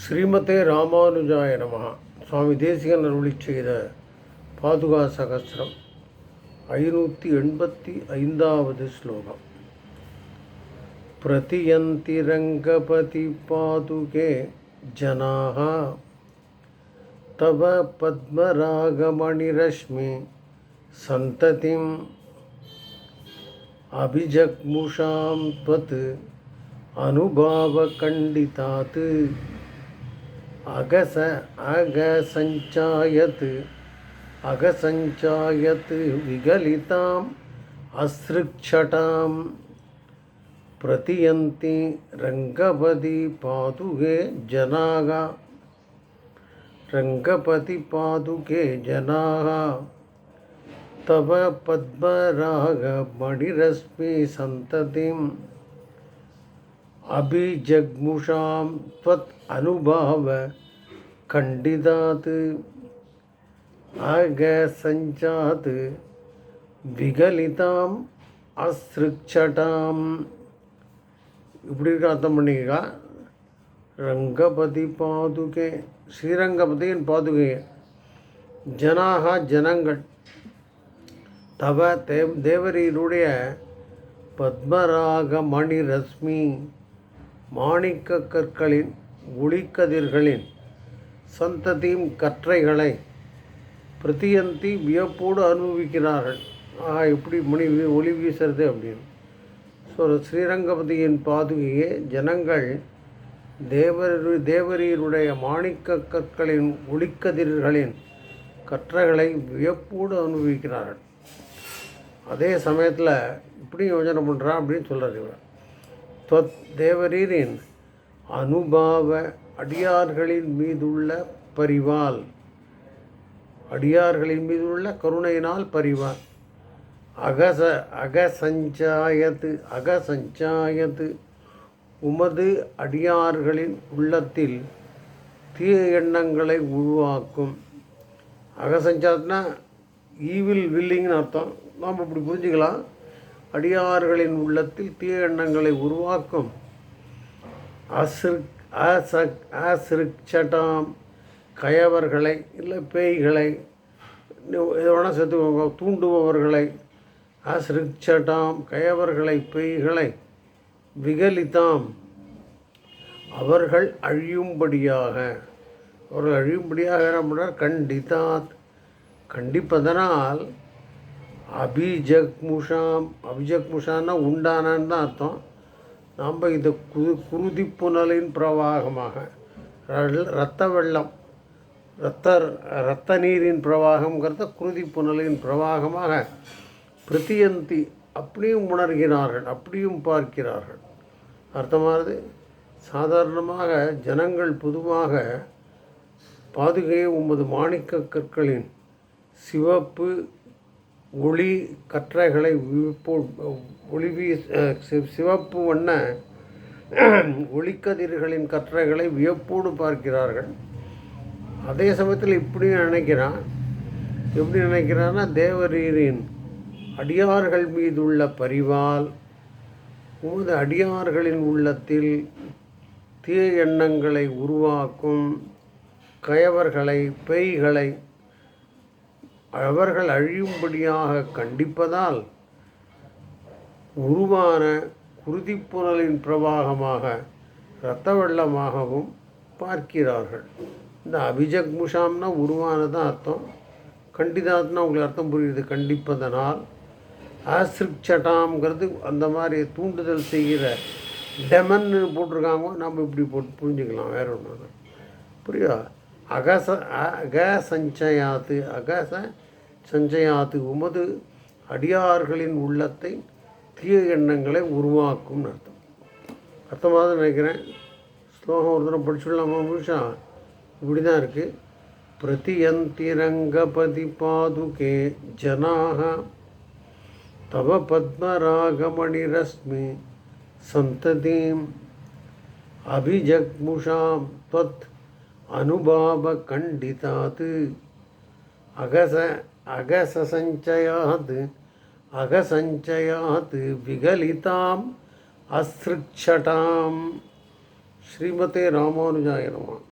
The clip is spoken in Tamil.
ஸ்ரீமதே ராமானுஜாய நமகா சுவாமி தேசிகன் அருளி செய்த பாதுகா சகஸ்திரம் ஐநூற்றி எண்பத்தி ஐந்தாவது ஸ்லோகம். பிரதியந்திரங்கபதி பாதுகே ஜனாக தவ பத்மராகமணிரஷ்மி சந்ததிம் அபிஜக்முஷாம் त्वत् அனுபாவ கண்டிதாத்து अगस अगसञ्चायत् अगसञ्चायत् विगलिताम् असृक्षटां प्रतियन्ति रङ्गपति पादुके जनाः रङ्गपति पादुके जनाः। तव पद्मरागमणिरश्मि सन्ततिम् अभिजग्मुषां त्वत् अनुभाव खण्डितात् अगसञ्चात् விகலிதாம் அஸ்ருக்ஷடாம் இப்படி இருக்க அர்த்தம் பண்ணிக்கா ரங்கபதி பாதுகே ஸ்ரீரங்கபதியின் பாதுகை ஜனாக ஜனங்கள் தவ தே தேவரீருடைய பத்மராக மணி ரஸ்மி மாணிக்க கற்களின் ஒளிக்கதிர்களின் சந்ததியும் கற்றைகளை பிரதியந்தி வியப்போடு அனுபவிக்கிறார்கள். ஆஹா எப்படி மணி ஒளி வீசுறது அப்படின்னு. ஸோ ஸ்ரீரங்கபதியின் பாதுகையே ஜனங்கள் தேவர் தேவரீருடைய மாணிக்க கற்களின் ஒளிக்கதிர்களின் கற்றைகளை வியப்போடு அனுபவிக்கிறார்கள். அதே சமயத்தில் இப்படி யோஜனை பண்ணுறான் அப்படின்னு சொல்கிறார் இவர். தொத் தேவரீரின் அனுபாவ அடியார்களின் மீதுள்ள பரிவால். அடியார்களின் மீதுள்ள கருணையினால் பரிவால். அகச அகசஞ்சாயத்து அகசஞ்சாயத்து. உமது அடியார்களின் உள்ளத்தில் தீய எண்ணங்களை உருவாக்கும். அகசஞ்சாத்னா ஈவில் வில்லிங்னு அர்த்தம். நாம் இப்படி புரிஞ்சுக்கலாம். அடியார்களின் உள்ளத்தில் தீய எண்ணங்களை உருவாக்கும். அசிற் அசக் அசிருச்சட்டாம் கயவர்களை இல்லை பேய்களை இன்னும் வேணால் சேர்த்துக்கோங்க தூண்டுபவர்களை அசிருச்சட்டாம் கயவர்களை பேய்களை விகலிதாம் அவர்கள் அழியும்படியாக. அவர்கள் அழியும்படியாக என்ன பண்ணுறார் கண்டித்தாத் கண்டிப்பதனால் அபிஜக்முஷாம் அபிஜக்முஷான்னா உண்டானான்னு தான் அர்த்தம். நாம் இந்த குரு குருதி புனலின் பிரவாகமாக ர- ரத்த வெள்ளம் ரத்த ரத்த நீரின் பிரவாகங்கிறத குருதி புனலின் பிரவாகமாக பிரதியந்தி அப்படியும் உணர்கிறார்கள் அப்படியும் பார்க்கிறார்கள். அர்த்தமானது? சாதாரணமாக ஜனங்கள் பொதுவாக பாதுகையை உமது மாணிக்க கற்களின் சிவப்பு ஒளி கற்றைகளை ஒளி சிவப்பு வண்ண ஒளிக்கதிர்களின் கற்றைகளை வியப்போடு பார்க்கிறார்கள். அதே சமயத்தில் இப்படி நினைக்கிறான். எப்படி நினைக்கிறான்னா தேவரீரின் அடியார்கள் மீதுள்ள பரிவால் உமது அடியார்களின் உள்ளத்தில் தீய எண்ணங்களை உருவாக்கும் கயவர்களை பேய்களை அவர்கள் அழியும்படியாக கண்டிப்பதால் உருவான குருதிப்புணலின் பிரவாகமாக இரத்த வெள்ளமாகவும் பார்க்கிறார்கள். இந்த அபிஜக் முஷாம்னா உருவானதான் அர்த்தம். கண்டிதாத்னா உங்களுக்கு அர்த்தம் புரியுது. கண்டிப்பதனால் ஆசிரிச்சட்டாம்ங்கிறது அந்த மாதிரி தூண்டுதல் செய்கிற டெமன்னு போட்டிருக்காங்க. நம்ம இப்படி போட்டு புரிஞ்சுக்கலாம். வேற ஒன்று புரியுதா? அகச அக சஞ்சயாத்து அகச சஞ்சயாத்து உமது அடியார்களின் உள்ளத்தை தீய எண்ணங்களை உருவாக்கும்னு அர்த்தம் அர்த்தமாக நினைக்கிறேன் ஸ்லோகம் ஒரு தடவை படிச்சுடலாமா முழுஷா இப்படி தான் இருக்குது பிரதியந்தி ரங்கபதி பாதுகே ஜனாக தவ பத்மராகமணிரஸ்மி சந்ததிம் அபிஜக்முஷாம் त्वत् अनुभावखण्डितात् अगस अगससञ्चयात् अगसञ्चयात् विगलिताम् असृक्षटां श्रीमते रामानुजाय नमः।